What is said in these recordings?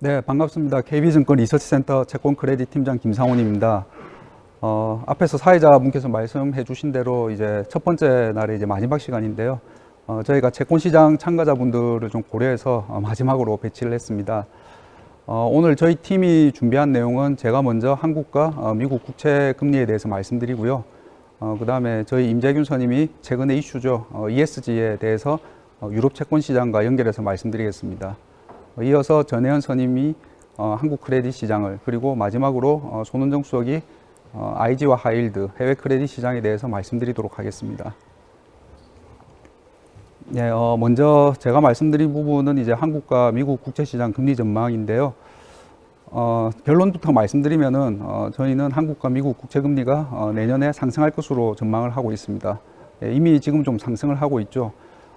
네, 반갑습니다. KB증권 리서치센터 채권 크레딧 팀장 김상훈입니다. 어, 앞에서 사회자분께서 말씀해 주신 대로 이제 첫 번째 날의 이제 마지막 시간인데요. 어, 저희가 채권 시장 참가자분들을 좀 고려해서 어, 마지막으로 배치를 했습니다. 어, 오늘 저희 팀이 준비한 내용은 제가 먼저 한국과 어, 미국 국채 금리에 대해서 말씀드리고요. 어, 그 다음에 저희 임재균 선임이 최근에 이슈죠. 어, ESG에 대해서 어, 유럽 채권 시장과 연결해서 말씀드리겠습니다. 어, 이어서 전혜연 선임이 어, 한국 크레딧 시장을 그리고 마지막으로 어, 손은정 수석이 어, IG와 하일드 해외 크레딧 시장에 대해서 말씀드리도록 하겠습니다. 네, 어, 먼저 제가 말씀드린 부분은 이제 한국과 미국 국채 시장 금리 전망인데요. 어, 결론부터 말씀드리면은 어, 저희는 한국과 미국 국채 금리가 어, 내년에 상승할 것으로 전망을 하고 있습니다. 예, 이미 지금 좀 상승을 하고 있죠.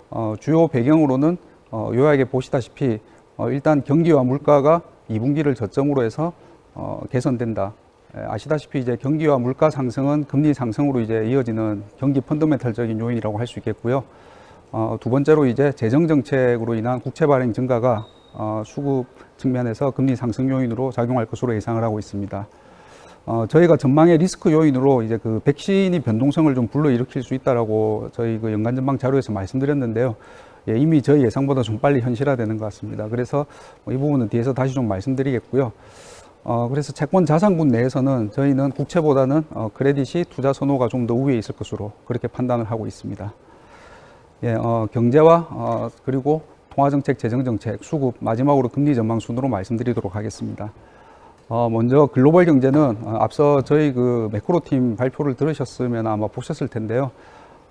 어, 주요 배경으로는 어, 요약에 보시다시피 어, 일단 경기와 물가가 2분기를 저점으로 해서 어, 개선된다. 예, 아시다시피 이제 경기와 물가 상승은 금리 상승으로 이제 이어지는 경기 펀더멘탈적인 요인이라고 할 수 있겠고요. 어, 두 번째로 이제 재정 정책으로 인한 국채 발행 증가가 어, 수급 측면에서 금리 상승 요인으로 작용할 것으로 예상을 하고 있습니다. 어, 저희가 전망의 리스크 요인으로 이제 그 백신이 변동성을 좀 불러일으킬 수 있다라고 저희 그 연간 전망 자료에서 말씀드렸는데요. 예, 이미 저희 예상보다 좀 빨리 현실화되는 것 같습니다. 그래서 뭐이 부분은 뒤에서 다시 좀 말씀드리겠고요. 어, 그래서 채권 자산군 내에서는 저희는 국채보다는 어, 크레딧이 투자 선호가 좀 더 우위에 있을 것으로 그렇게 판단을 하고 있습니다. 예, 어, 경제와 어, 그리고 통화정책, 재정정책, 수급, 마지막으로 금리 전망 순으로 말씀드리도록 하겠습니다. 어, 먼저 글로벌 경제는 어, 앞서 저희 그 매크로팀 발표를 들으셨으면 아마 보셨을 텐데요.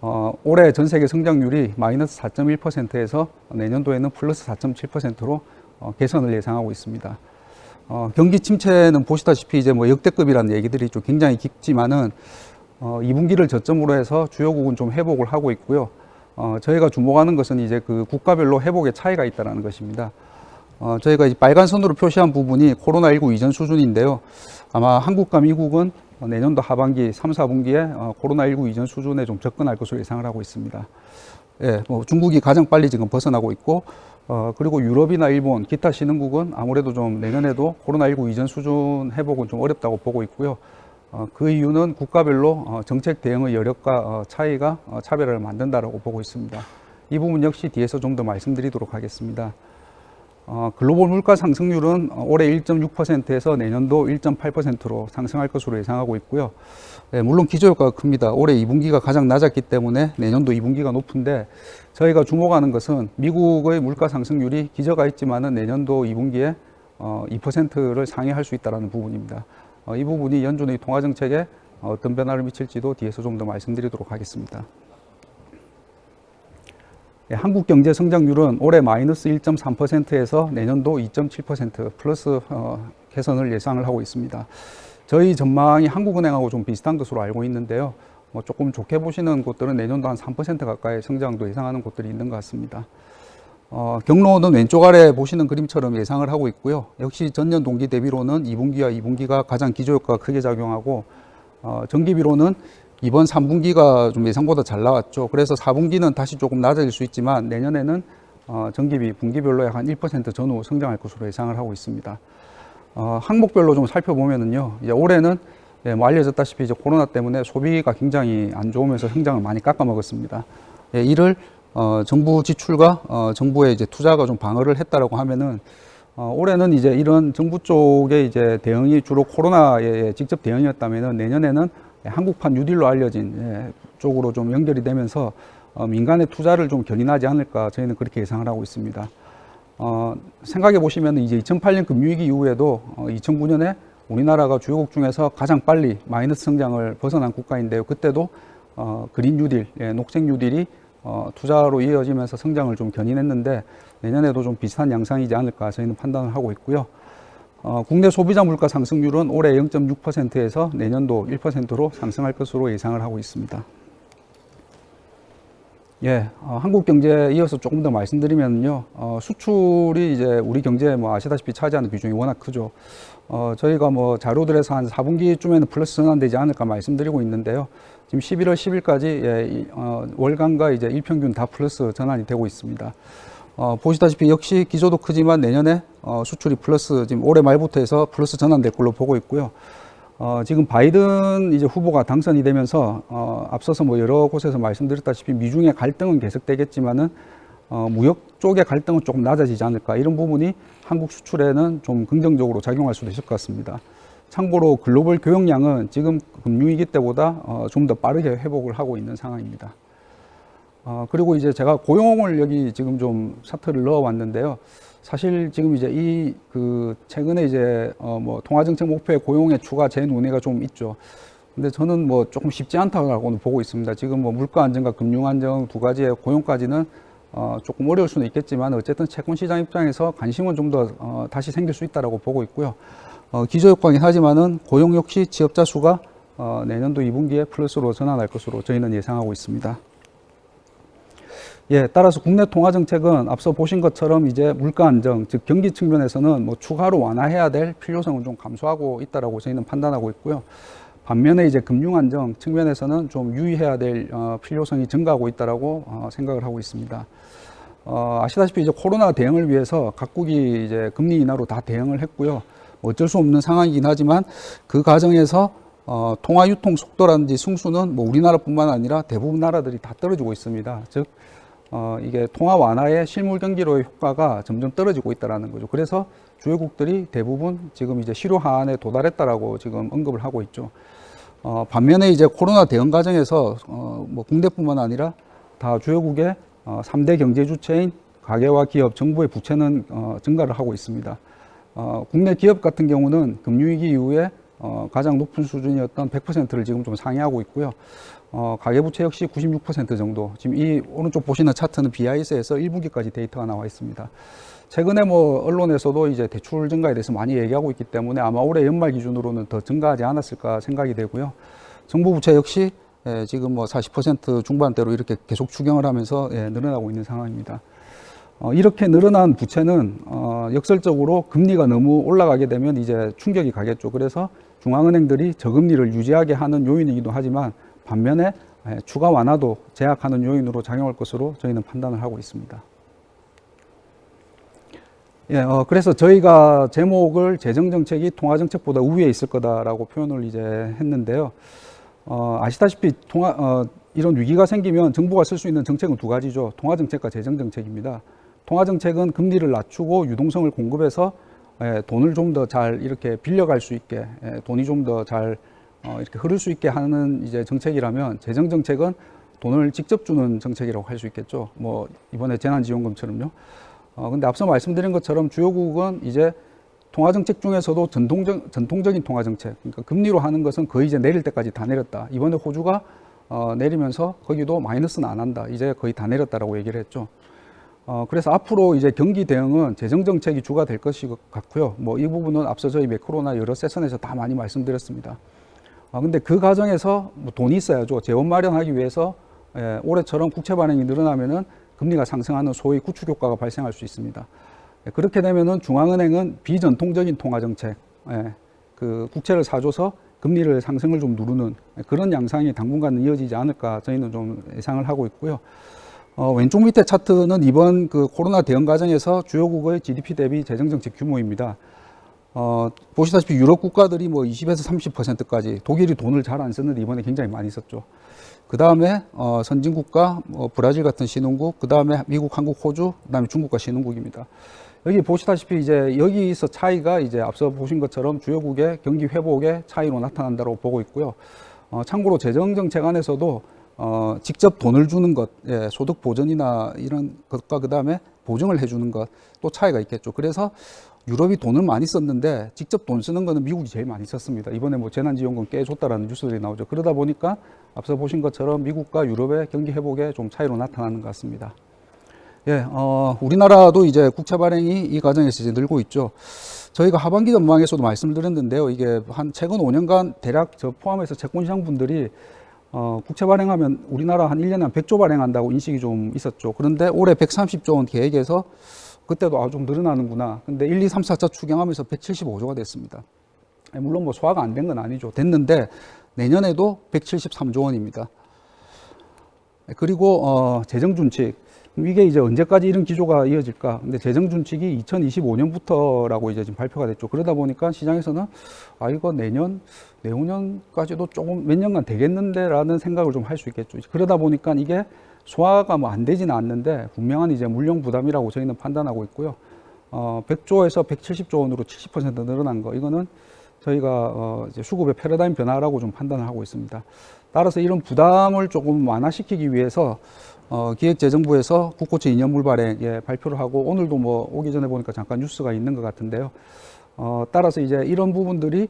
어, 올해 전 세계 성장률이 마이너스 4.1%에서 내년도에는 플러스 4.7%로 어, 개선을 예상하고 있습니다. 어, 경기 침체는 보시다시피 이제 뭐 역대급이라는 얘기들이 좀 굉장히 깊지만은 어, 2분기를 저점으로 해서 주요국은 좀 회복을 하고 있고요. 어, 저희가 주목하는 것은 이제 그 국가별로 회복의 차이가 있다는 것입니다. 어, 저희가 이 빨간 선으로 표시한 부분이 코로나19 이전 수준인데요. 아마 한국과 미국은 어, 내년도 하반기 3, 4분기에 어, 코로나19 이전 수준에 좀 접근할 것으로 예상을 하고 있습니다. 예, 뭐 중국이 가장 빨리 지금 벗어나고 있고, 어, 그리고 유럽이나 일본, 기타 신흥국은 아무래도 좀 내년에도 코로나19 이전 수준 회복은 좀 어렵다고 보고 있고요. 어, 그 이유는 국가별로 어, 정책 대응의 여력과 어, 차이가 어, 차별을 만든다라고 보고 있습니다. 이 부분 역시 뒤에서 좀 더 말씀드리도록 하겠습니다. 어, 글로벌 물가 상승률은 어, 올해 1.6%에서 내년도 1.8%로 상승할 것으로 예상하고 있고요. 네, 물론 기저효과가 큽니다. 올해 2분기가 가장 낮았기 때문에 내년도 2분기가 높은데 저희가 주목하는 것은 미국의 물가 상승률이 기저가 있지만은 내년도 2분기에 어, 2%를 상회할 수 있다는 부분입니다. 어, 이 부분이 연준의 통화 정책에 어떤 변화를 미칠지도 뒤에서 좀 더 말씀드리도록 하겠습니다. 예, 한국 경제 성장률은 올해 마이너스 1.3%에서 내년도 2.7% 플러스 어, 개선을 예상을 하고 있습니다. 저희 전망이 한국은행하고 좀 비슷한 것으로 알고 있는데요. 뭐 조금 좋게 보시는 곳들은 내년도 한 3% 가까이 성장도 예상하는 곳들이 있는 것 같습니다. 어, 경로는 왼쪽 아래 보시는 그림처럼 예상을 하고 있고요. 역시 전년 동기 대비로는 2분기와 2분기가 가장 기저효과가 크게 작용하고 어, 전기비로는 이번 3분기가 좀 예상보다 잘 나왔죠. 그래서 4분기는 다시 조금 낮아질 수 있지만 내년에는 어, 전기비 분기별로 약 한 1% 전후 성장할 것으로 예상을 하고 있습니다. 어, 항목별로 좀 살펴보면은요. 이제 올해는 예, 뭐 알려졌다시피 이제 코로나 때문에 소비가 굉장히 안 좋으면서 성장을 많이 깎아먹었습니다. 예, 이를 어, 정부 지출과 어, 정부의 이제 투자가 좀 방어를 했다라고 하면은 어, 올해는 이제 이런 정부 쪽의 이제 대응이 주로 코로나에 직접 대응이었다면은 내년에는 한국판 뉴딜로 알려진 예, 쪽으로 좀 연결이 되면서 어, 민간의 투자를 좀 견인하지 않을까 저희는 그렇게 예상을 하고 있습니다. 어, 생각해 보시면 이제 2008년 금융위기 이후에도 어, 2009년에 우리나라가 주요국 중에서 가장 빨리 마이너스 성장을 벗어난 국가인데요. 그때도 어, 그린 뉴딜, 예, 녹색 뉴딜이 어, 투자로 이어지면서 성장을 좀 견인했는데 내년에도 좀 비슷한 양상이지 않을까 저희는 판단을 하고 있고요. 어, 국내 소비자 물가 상승률은 올해 0.6%에서 내년도 1%로 상승할 것으로 예상을 하고 있습니다. 예, 어, 한국 경제에 이어서 조금 더 말씀드리면요, 어, 수출이 이제 우리 경제에 뭐 아시다시피 차지하는 비중이 워낙 크죠. 어, 저희가 뭐 자료들에서 한 4분기쯤에는 플러스 전환되지 않을까 말씀드리고 있는데요. 지금 11월 10일까지 예, 이, 어, 월간과 이제 일평균 다 플러스 전환이 되고 있습니다. 어, 보시다시피 역시 기조도 크지만 내년에 어, 수출이 플러스 지금 올해 말부터 해서 플러스 전환될 걸로 보고 있고요. 어, 지금 바이든 이제 후보가 당선이 되면서 어, 앞서서 뭐 여러 곳에서 말씀드렸다시피 미중의 갈등은 계속되겠지만은 어, 무역 쪽의 갈등은 조금 낮아지지 않을까 이런 부분이 한국 수출에는 좀 긍정적으로 작용할 수도 있을 것 같습니다. 참고로 글로벌 교역량은 지금 금융위기 때보다 어, 좀 더 빠르게 회복을 하고 있는 상황입니다. 어, 그리고 이제 제가 고용을 여기 지금 좀 차트를 넣어 왔는데요. 사실 지금 이제 이 그 최근에 이제 어뭐 통화정책 목표의 고용의 추가 재논의가 좀 있죠. 근데 저는 뭐 조금 쉽지 않다고 보고 있습니다. 지금 뭐 물가 안정과 금융 안정 두 가지의 고용까지는 어 조금 어려울 수는 있겠지만 어쨌든 채권 시장 입장에서 관심은 좀 더 어 다시 생길 수 있다라고 보고 있고요. 어 기저 효과긴 하지만은 고용 역시 지업자 수가 어 내년도 2분기에 플러스로 전환할 것으로 저희는 예상하고 있습니다. 예, 따라서 국내 통화 정책은 앞서 보신 것처럼 이제 물가 안정, 즉 경기 측면에서는 뭐 추가로 완화해야 될 필요성을 좀 감소하고 있다라고 저희는 판단하고 있고요. 반면에 이제 금융 안정 측면에서는 좀 유의해야 될 어, 필요성이 증가하고 있다라고 어, 생각을 하고 있습니다. 어, 아시다시피 이제 코로나 대응을 위해서 각국이 이제 금리 인하로 다 대응을 했고요. 어쩔 수 없는 상황이긴 하지만 그 과정에서 어, 통화 유통 속도라든지 승수는 뭐 우리나라뿐만 아니라 대부분 나라들이 다 떨어지고 있습니다. 즉 어, 이게 통화 완화의 실물 경기로의 효과가 점점 떨어지고 있다라는 거죠. 그래서 주요국들이 대부분 지금 이제 실효 하한에 도달했다라고 지금 언급을 하고 있죠. 어, 반면에 이제 코로나 대응 과정에서 어, 뭐 국내뿐만 아니라 다 주요국의 어, 3대 경제 주체인 가계와 기업, 정부의 부채는 어, 증가를 하고 있습니다. 어, 국내 기업 같은 경우는 금융위기 이후에 어, 가장 높은 수준이었던 100%를 지금 좀 상회하고 있고요. 어, 가계부채 역시 96% 정도. 지금 이 오른쪽 보시는 차트는 BIS에서 1분기까지 데이터가 나와 있습니다. 최근에 뭐 언론에서도 이제 대출 증가에 대해서 많이 얘기하고 있기 때문에 아마 올해 연말 기준으로는 더 증가하지 않았을까 생각이 되고요. 정부 부채 역시 예, 지금 뭐 40% 중반대로 이렇게 계속 추경을 하면서 예, 늘어나고 있는 상황입니다. 어, 이렇게 늘어난 부채는 어, 역설적으로 금리가 너무 올라가게 되면 이제 충격이 가겠죠. 그래서 중앙은행들이 저금리를 유지하게 하는 요인이기도 하지만 반면에 예, 추가 완화도 제약하는 요인으로 작용할 것으로 저희는 판단을 하고 있습니다. 예, 어, 그래서 저희가 제목을 재정정책이 통화정책보다 우위에 있을 거다라고 표현을 이제 했는데요. 어, 아시다시피 통화, 어, 이런 위기가 생기면 정부가 쓸 수 있는 정책은 두 가지죠. 통화정책과 재정정책입니다. 통화정책은 금리를 낮추고 유동성을 공급해서 예, 돈을 좀 더 잘 이렇게 빌려갈 수 있게, 예, 돈이 좀 더 잘 어, 이렇게 흐를 수 있게 하는 이제 정책이라면 재정 정책은 돈을 직접 주는 정책이라고 할 수 있겠죠. 뭐 이번에 재난지원금처럼요. 어, 근데 앞서 말씀드린 것처럼 주요국은 이제 통화정책 중에서도 전통적, 전통적인 통화정책, 그러니까 금리로 하는 것은 거의 이제 내릴 때까지 다 내렸다. 이번에 호주가 어, 내리면서 거기도 마이너스는 안 한다. 이제 거의 다 내렸다라고 얘기를 했죠. 어, 그래서 앞으로 이제 경기 대응은 재정정책이 주가 될 것이 같고요. 뭐 이 부분은 앞서 저희 매크로나 여러 세션에서 다 많이 말씀드렸습니다. 아, 근데 그 과정에서 뭐 돈이 있어야죠. 재원 마련하기 위해서 예, 올해처럼 국채 발행이 늘어나면은 금리가 상승하는 소위 구축 효과가 발생할 수 있습니다. 예, 그렇게 되면은 중앙은행은 비전통적인 통화 정책, 예, 그 국채를 사줘서 금리를 상승을 좀 누르는 그런 양상이 당분간은 이어지지 않을까 저희는 좀 예상을 하고 있고요. 어, 왼쪽 밑에 차트는 이번 그 코로나 대응 과정에서 주요국의 GDP 대비 재정 정책 규모입니다. 어, 보시다시피 유럽 국가들이 뭐 20에서 30%까지 독일이 돈을 잘 안 쓰는데 이번에 굉장히 많이 썼죠. 그 다음에 어, 선진국가, 뭐 브라질 같은 신흥국, 그 다음에 미국, 한국, 호주, 그 다음에 중국과 신흥국입니다. 여기 보시다시피 이제 여기서 차이가 이제 앞서 보신 것처럼 주요국의 경기 회복의 차이로 나타난다고 보고 있고요. 어, 참고로 재정정책 안에서도 어, 직접 돈을 주는 것, 예, 소득 보전이나 이런 것과 그 다음에 보증을 해주는 것 또 차이가 있겠죠. 그래서 유럽이 돈을 많이 썼는데 직접 돈 쓰는 거는 미국이 제일 많이 썼습니다. 이번에 뭐 재난지원금 꽤 줬다라는 뉴스들이 나오죠. 그러다 보니까 앞서 보신 것처럼 미국과 유럽의 경기 회복에 좀 차이로 나타나는 것 같습니다. 예, 어, 우리나라도 이제 국채 발행이 이 과정에서 이제 늘고 있죠. 저희가 하반기 전망에서도 말씀을 드렸는데요. 이게 한 최근 5년간 대략 저 포함해서 채권시장 분들이 어, 국채 발행하면 우리나라 한 1년에 한 100조 발행한다고 인식이 좀 있었죠. 그런데 올해 130조 원 계획에서 그때도 아, 좀 늘어나는구나. 근데 1, 2, 3, 4차 추경하면서 175조가 됐습니다. 예, 물론 뭐 소화가 안 된 건 아니죠. 됐는데 내년에도 173조 원입니다. 예, 그리고 어, 재정 준칙 이게 이제 언제까지 이런 기조가 이어질까? 근데 재정 준칙이 2025년부터라고 이제 지금 발표가 됐죠. 그러다 보니까 시장에서는 아 이거 내년 내후년까지도 조금 몇 년간 되겠는데라는 생각을 좀 할 수 있겠죠. 그러다 보니까 이게 소화가 뭐 안 되지는 않는데 분명한 이제 물량 부담이라고 저희는 판단하고 있고요. 어, 100조에서 170조 원으로 70% 늘어난 거 이거는 저희가 어, 이제 수급의 패러다임 변화라고 좀 판단을 하고 있습니다. 따라서 이런 부담을 조금 완화시키기 위해서 어, 기획재정부에서 국고채 2년물 발행 예, 발표를 하고 오늘도 뭐 오기 전에 보니까 잠깐 뉴스가 있는 것 같은데요. 어, 따라서 이제 이런 부분들이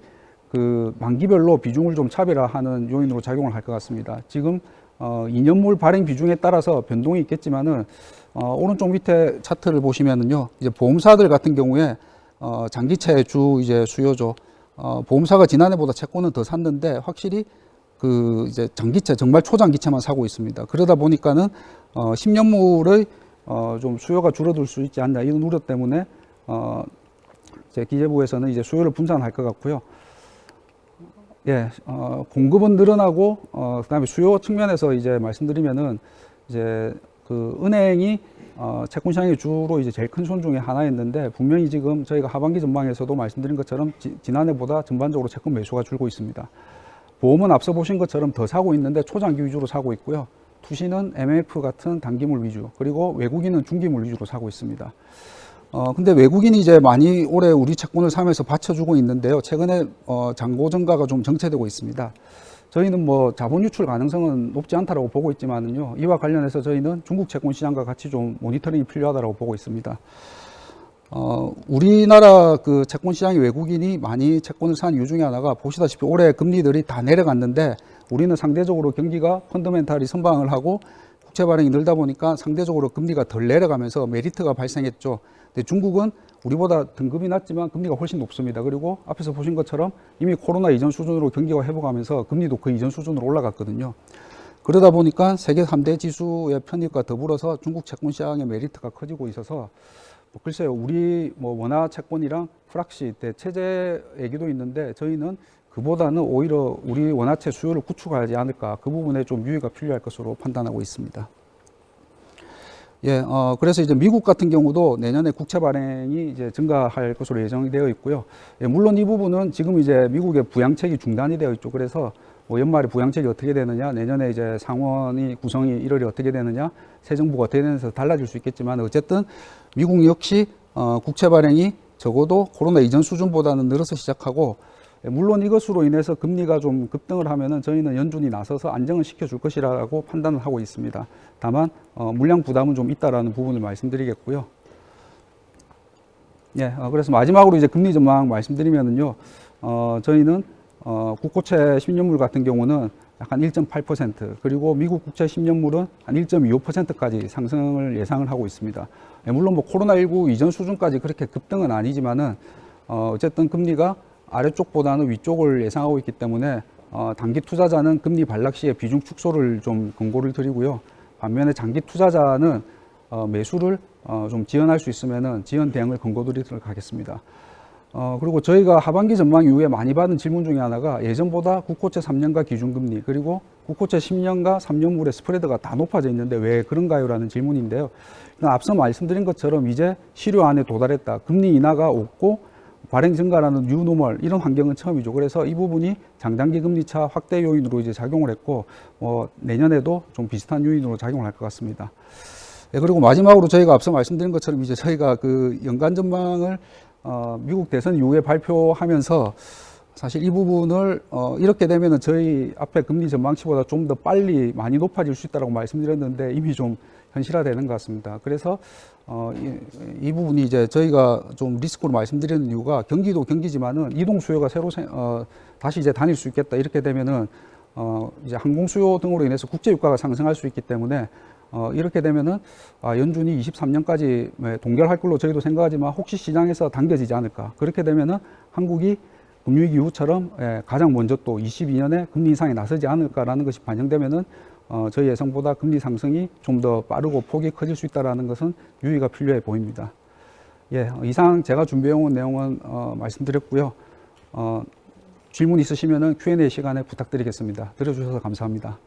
그 만기별로 비중을 좀 차별화하는 요인으로 작용을 할 것 같습니다. 지금 어, 2년물 발행 비중에 따라서 변동이 있겠지만은 어, 오른쪽 밑에 차트를 보시면은요, 이제 보험사들 같은 경우에 어, 장기채 주 이제 수요죠. 어, 보험사가 지난해보다 채권은 더 샀는데 확실히 그 이제 장기채 정말 초장기채만 사고 있습니다. 그러다 보니까는 어 10년물의 어 좀 수요가 줄어들 수 있지 않나 이런 우려 때문에 어 이제 기재부에서는 이제 수요를 분산할 것 같고요. 예, 어 공급은 늘어나고 어 그다음에 수요 측면에서 이제 말씀드리면은 이제 그 은행이 어 채권 시장이 주로 이제 제일 큰 손 중에 하나였는데 분명히 지금 저희가 하반기 전망에서도 말씀드린 것처럼 지, 지난해보다 전반적으로 채권 매수가 줄고 있습니다. 보험은 앞서 보신 것처럼 더 사고 있는데 초장기 위주로 사고 있고요. 투시는 MF 같은 단기물 위주, 그리고 외국인은 중기물 위주로 사고 있습니다. 어, 근데 외국인이 이제 많이 올해 우리 채권을 사면서 받쳐주고 있는데요. 최근에 어, 잔고 증가가 좀 정체되고 있습니다. 저희는 뭐 자본 유출 가능성은 높지 않다라고 보고 있지만은요. 이와 관련해서 저희는 중국 채권 시장과 같이 좀 모니터링이 필요하다고 보고 있습니다. 어, 우리나라 그 채권 시장의 외국인이 많이 채권을 산 이유 중에 하나가 보시다시피 올해 금리들이 다 내려갔는데 우리는 상대적으로 경기가 펀더멘탈이 선방을 하고 국채 발행이 늘다 보니까 상대적으로 금리가 덜 내려가면서 메리트가 발생했죠. 근데 중국은 우리보다 등급이 낮지만 금리가 훨씬 높습니다. 그리고 앞에서 보신 것처럼 이미 코로나 이전 수준으로 경기가 회복하면서 금리도 그 이전 수준으로 올라갔거든요. 그러다 보니까 세계 3대 지수의 편입과 더불어서 중국 채권 시장의 메리트가 커지고 있어서 뭐 글쎄요, 우리 뭐 원화 채권이랑 프락시 대체제 얘기도 있는데 저희는 그보다는 오히려 우리 원화채 수요를 구축하지 않을까 그 부분에 좀 유의가 필요할 것으로 판단하고 있습니다. 예, 어, 그래서 이제 미국 같은 경우도 내년에 국채 발행이 이제 증가할 것으로 예정이 되어 있고요. 예, 물론 이 부분은 지금 이제 미국의 부양책이 중단이 되어 있죠. 그래서 뭐 연말에 부양책이 어떻게 되느냐, 내년에 이제 상원이 구성이 1월이 어떻게 되느냐, 새 정부가 어떻게 되느냐서 달라질 수 있겠지만 어쨌든 미국 역시 어, 국채 발행이 적어도 코로나 이전 수준보다는 늘어서 시작하고 예, 물론 이것으로 인해서 금리가 좀 급등을 하면은 저희는 연준이 나서서 안정을 시켜줄 것이라고 판단을 하고 있습니다. 다만 어, 물량 부담은 좀 있다라는 부분을 말씀드리겠고요. 예, 어, 그래서 마지막으로 이제 금리 전망 말씀드리면은요, 어, 저희는 어, 국고채 10년물 같은 경우는 약간 1.8% 그리고 미국 국채 10년물은 한 1.25%까지 상승을 예상을 하고 있습니다. 예, 물론 뭐 코로나19 이전 수준까지 그렇게 급등은 아니지만은 어, 어쨌든 금리가 아래쪽보다는 위쪽을 예상하고 있기 때문에 어, 단기 투자자는 금리 반락 시에 비중 축소를 좀 권고를 드리고요. 반면에 장기 투자자는 어, 매수를 어, 좀 지연할 수 있으면은 지연 대응을 권고드리도록 하겠습니다. 어, 그리고 저희가 하반기 전망 이후에 많이 받은 질문 중에 하나가 예전보다 국고채 3년과 기준금리 그리고 국고채 10년과 3년물의 스프레드가 다 높아져 있는데 왜 그런가요? 라는 질문인데요. 앞서 말씀드린 것처럼 이제 실효 안에 도달했다. 금리 인하가 없고 발행 증가라는 뉴노멀 이런 환경은 처음이죠. 그래서 이 부분이 장단기 금리 차 확대 요인으로 이제 작용을 했고 어, 내년에도 좀 비슷한 요인으로 작용을 할 것 같습니다. 네, 그리고 마지막으로 저희가 앞서 말씀드린 것처럼 이제 저희가 그 연간 전망을 어, 미국 대선 이후에 발표하면서 사실 이 부분을 어, 이렇게 되면은 저희 앞에 금리 전망치보다 좀 더 빨리 많이 높아질 수 있다고 말씀드렸는데 이미 좀 현실화되는 것 같습니다. 그래서 어, 이, 이 부분이 이제 저희가 좀 리스크로 말씀드리는 이유가 경기도 경기지만은 이동 수요가 새로 생, 어, 다시 이제 다닐 수 있겠다 이렇게 되면은 어, 이제 항공 수요 등으로 인해서 국제 유가가 상승할 수 있기 때문에 어, 이렇게 되면은 아, 연준이 23년까지 동결할 걸로 저희도 생각하지만 혹시 시장에서 당겨지지 않을까 그렇게 되면은 한국이 금융위기 이후처럼 예, 가장 먼저 또 22년에 금리 인상에 나서지 않을까라는 것이 반영되면은 어, 저희 예상보다 금리 상승이 좀 더 빠르고 폭이 커질 수 있다라는 것은 유의가 필요해 보입니다. 예, 어, 이상 제가 준비해온 내용은 어, 말씀드렸고요. 어, 질문 있으시면은 Q&A 시간에 부탁드리겠습니다. 들어주셔서 감사합니다.